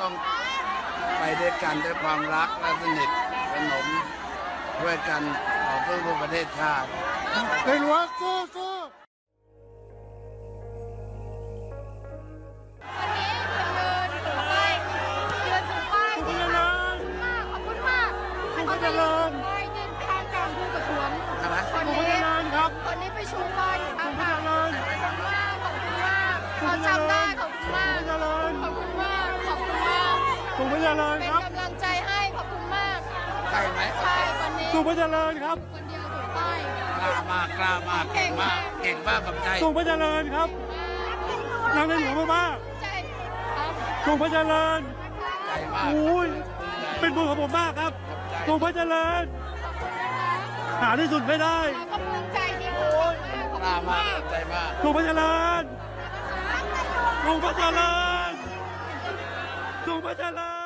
ต้องไปด้วยกันด้วยความรักและสนิทสนมช่วยกันต่อสู้เพื่อประเทศชาติในหลวงสู้สู้วันนี้ยืนถือป้ายยืนถือป้ายสุขเจริญขอบคุณมากสุขเจริญป้ายยืนข้างกลางผู้ประท้วงอะไรคนสุขนี้เจริญครับคนนี้ไปชูป้ายอยู่ข้างกลางสุขเจริญขอบคุณมากขอบคุณมากเราจำได้ ไหมใช่วันนี้สุขเจริญครับ คนเดียวถือป้ายกล้ามากกล้ามากเก่งมากเก่งมากกับใจสุขเจริญครับนางในหลวงมากใจครับๆสุขเจริญใจมากโอ้ยเป็นบุญของผมมากครับสุขเจริญหาที่สุดไม่ได้กำลังใจที่ขอบกคุล้าณมามากกใจมากสุขเจริญสุขเจริญสุขเจริญ